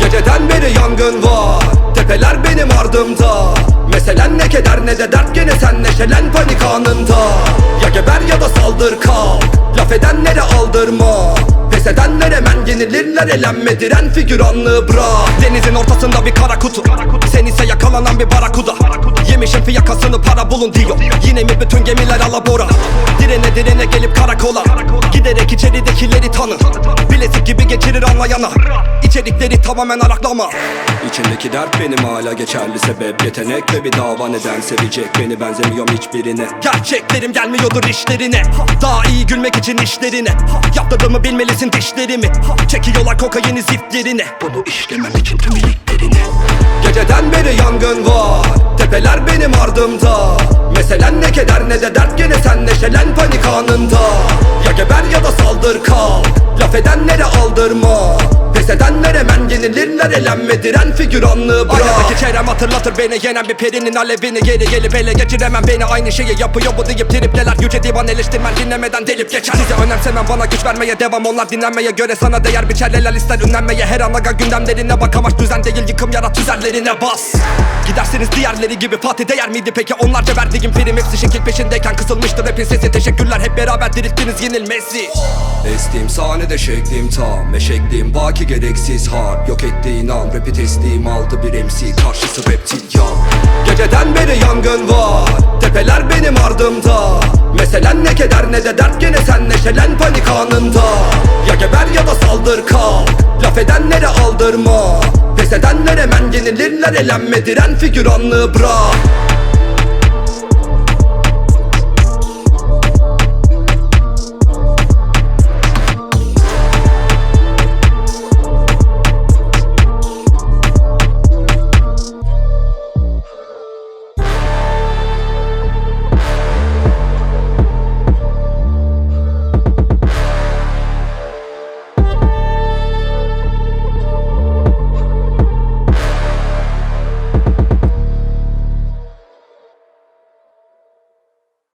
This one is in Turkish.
Geceden beri yangın var Tepeler benim ardımda. Meselen ne keder ne de dert gene sen neşelen panik anında. Ya geber ya da saldır kal Laf edenlere aldırma. Pes edenlere men yenilirler elenme diren figüranlığı bırak. Denizin ortasında bir kara kutu Sen ise yakalanan bir barakuda Yemişin fiyakasını para bulun diyor. Yine mi bütün gemiler alabora? Direne direne gelip karakola. Giderek içeridekileri tanı. Bilezik gibi geçirir anlayana. İçerikleri tamamen araklama. İçindeki dert benim hala geçerli sebep. Yetenek ve bir dava neden sevecek Beni? Benzemiyorum hiçbirine. Gerçeklerim gelmiyordur işlerine. Daha iyi gülmek için işlerine. Yaptırdığımı bilmelisin dişlerimi. Çekiyorlar kokaini ziftlerine. Bunu işlemem için tüm iliklerine. Geceden beri yangın var Tepeler benim ardımda. Meselen ne keder ne de dert gene sen neşelen panik anında. Ya geber ya da saldır kal Laf edenlere aldırma Pes edenlere men yenilirler elenme diren figüranlığı bırak. Aynadaki çevrem hatırlatır beni yenen bir perinin alevini. Geri gelip ele geçiremem beni aynı şeyi yapıyor bu deyip tripteler. Yüce divan eleştirmen dinlemeden delip geçer. Size önemsemem bana güç vermeye devam. Onlar dinlenmeye göre sana değer biçer. Helal ister ünlenmeye her an aga gündemlerine bak. Amaç düzen değil yıkım yarat üzerlerine bas. Gidersiniz diğerleri gibi Fatih değer miydi peki? Onlarca verdiğim film Hepsi şekil peşindeyken kısılmıştır rapin sesi Teşekkürler hep beraber dirilttiniz yenilmezi Estiğim sahnede şeklim tam Eşekliğim baki gereksiz har Yok ettiğin an rapi teslim aldı bir MC Karşısı reptil ya Geceden beri yangın var. Tepeler benim ardımda. Meselen ne keder ne de dert gene sen neşelen panik anında. Ya geber ya da saldır kal Laf edenlere aldırma? Pes edenlere men yenilirler elenme diren figüranlığı bırak